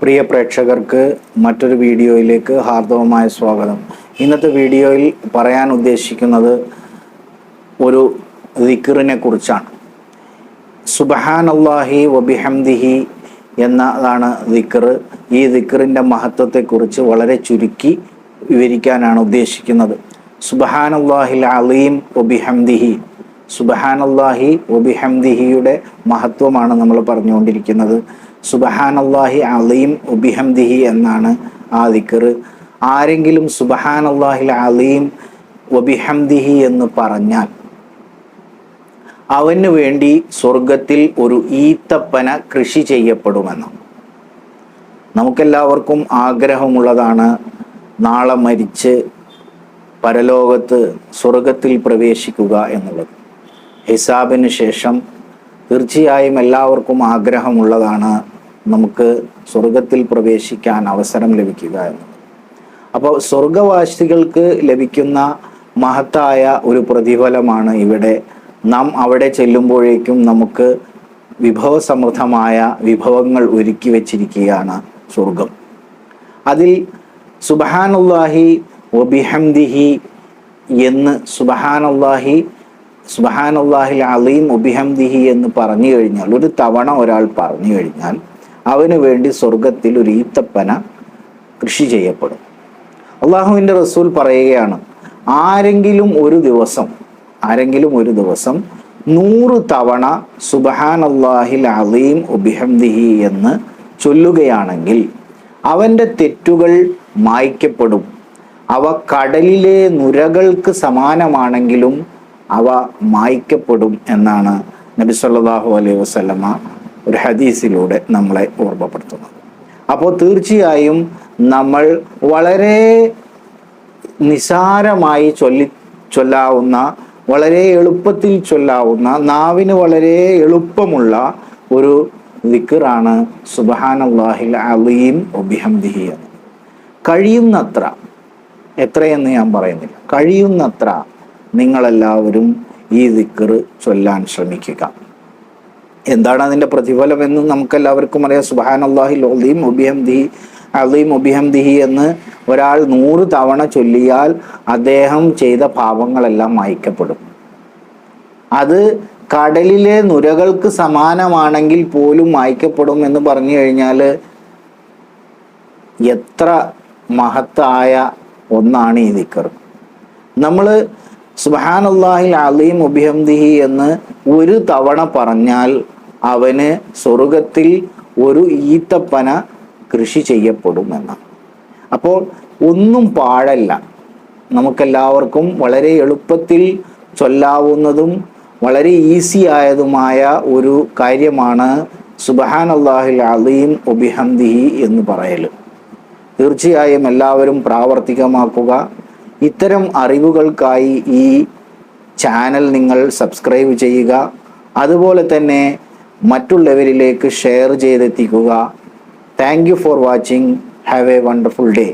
പ്രിയ പ്രേക്ഷകർക്ക് മറ്റൊരു വീഡിയോയിലേക്ക് ഹാർദവമായ സ്വാഗതം. ഇന്നത്തെ വീഡിയോയിൽ പറയാൻ ഉദ്ദേശിക്കുന്നത് ഒരു ദിക്കറിനെ കുറിച്ചാണ്. സുബഹാൻ അള്ളാഹി വബിഹംദിഹി എന്നതാണ് ദിക്കർ ഈ ദിക്കറിന്റെ മഹത്വത്തെക്കുറിച്ച് വളരെ ചുരുക്കി വിവരിക്കാനാണ് ഉദ്ദേശിക്കുന്നത്. സുബഹാൻ അള്ളാഹിൽ അലീം ഒബിഹംദിഹി സുബഹാൻ അള്ളാഹി ഒബിഹംദിഹിയുടെ മഹത്വമാണ് നമ്മൾ പറഞ്ഞുകൊണ്ടിരിക്കുന്നത്. സുബഹാനല്ലാഹി അലീം ഉബിഹംദിഹി എന്നാണ് ആ ദിക്കർ ആരെങ്കിലും സുബഹാനല്ലാഹിൽ അലീം വബിഹംദിഹി എന്ന് പറഞ്ഞാൽ അവന് വേണ്ടി സ്വർഗത്തിൽ ഒരു ഈത്തപ്പന കൃഷി ചെയ്യപ്പെടുമെന്ന്. നമുക്കെല്ലാവർക്കും ആഗ്രഹമുള്ളതാണ് നാളെ മരിച്ച് പരലോകത്ത് സ്വർഗത്തിൽ പ്രവേശിക്കുക എന്നുള്ളത്. ഹിസാബിന് ശേഷം തീർച്ചയായും എല്ലാവർക്കും ആഗ്രഹമുള്ളതാണ് നമുക്ക് സ്വർഗത്തിൽ പ്രവേശിക്കാൻ അവസരം ലഭിക്കുക എന്ന്. അപ്പോൾ സ്വർഗവാസികൾക്ക് ലഭിക്കുന്ന മഹത്തായ ഒരു പ്രതിഫലമാണ് ഇവിടെ നാം അവിടെ ചെല്ലുമ്പോഴേക്കും നമുക്ക് വിഭവസമൃദ്ധമായ വിഭവങ്ങൾ ഒരുക്കി വച്ചിരിക്കുകയാണ് സ്വർഗം അതിൽ സുബഹാനുല്ലാഹി ഒബിഹംദിഹി എന്ന് സുബഹാനുല്ലാഹി സുബഹാനുല്ലാഹിൽ അലീം ഒബിഹംദിഹി എന്ന് പറഞ്ഞു കഴിഞ്ഞാൽ ഒരു തവണ ഒരാൾ പറഞ്ഞു കഴിഞ്ഞാൽ അവന് വേണ്ടി സ്വർഗത്തിൽ ഒരു ഈത്തപ്പന കൃഷി ചെയ്യപ്പെടും. അള്ളാഹുവിന്റെ റസൂൽ പറയുകയാണ് ആരെങ്കിലും ഒരു ദിവസം ആരെങ്കിലും ഒരു ദിവസം നൂറ് തവണ സുബഹാൻ അള്ളാഹിൽ അലീം ഉബിഹംദിഹി എന്ന് ചൊല്ലുകയാണെങ്കിൽ അവന്റെ തെറ്റുകൾ മായ്ക്കപ്പെടും. അവ കടലിലെ നുരകൾക്ക് സമാനമാണെങ്കിലും അവ മായ്ക്കപ്പെടും എന്നാണ് നബി സല്ലല്ലാഹു അലൈഹി വസല്ലമ ഒരു ഹദീസിലൂടെ നമ്മളെ ഓർമ്മപ്പെടുത്തുന്നത് അപ്പോൾ തീർച്ചയായും നമ്മൾ വളരെ നിസാരമായി ചൊല്ലി ചൊല്ലാവുന്ന വളരെ എളുപ്പത്തിൽ ചൊല്ലാവുന്ന നാവിന് വളരെ എളുപ്പമുള്ള ഒരു ദിക്കറാണ് സുബഹാനല്ലാഹിൽ അലീം ഒബിഹംദിഹി എന്ന്. കഴിയുന്നത്ര എത്രയെന്ന് ഞാൻ പറയുന്നില്ല കഴിയുന്നത്ര നിങ്ങളെല്ലാവരും ഈ ദിക്കറ് ചൊല്ലാൻ ശ്രമിക്കുക. എന്താണ് അതിന്റെ പ്രതിഫലം എന്ന് നമുക്കെല്ലാവർക്കും അറിയാം. സുബാൻ അള്ളാഹി ലോലീം ഒബിഹംദിഹി അലീം ഒബിഹംദിഹി എന്ന് ഒരാൾ നൂറ് തവണ ചൊല്ലിയാൽ അദ്ദേഹം ചെയ്ത പാപങ്ങളെല്ലാം മായ്ക്കപ്പെടും. അത് കടലിലെ നുരകൾക്ക് സമാനമാണെങ്കിൽ പോലും മായ്ക്കപ്പെടും എന്ന് പറഞ്ഞു കഴിഞ്ഞാൽ എത്ര മഹത്തായ ഒന്നാണ് ഈ ദിക്കർ. നമ്മൾ സുബാനുല്ലാഹിൽ അലീം ഉബിഹംദിഹി എന്ന് ഒരു തവണ പറഞ്ഞാൽ അവന് സ്വർഗത്തിൽ ഒരു ഈത്തപ്പന കൃഷി ചെയ്യപ്പെടുമെന്ന്. അപ്പോൾ ഒന്നും പാഴല്ല. നമുക്കെല്ലാവർക്കും വളരെ എളുപ്പത്തിൽ ചൊല്ലാവുന്നതും വളരെ ഈസി ആയതുമായ ഒരു കാര്യമാണ് സുബഹാൻ അള്ളാഹിൽ അലീം ഒബിഹംദിഹി എന്ന് പറയൽ തീർച്ചയായും എല്ലാവരും പ്രാവർത്തികമാക്കുക. ഇത്തരം അറിവുകൾക്കായി ഈ ചാനൽ നിങ്ങൾ സബ്സ്ക്രൈബ് ചെയ്യുക. അതുപോലെ തന്നെ മറ്റുള്ളവരിലേക്ക് share ചെയ്തെത്തിക്കുക. Thank you for watching have a wonderful day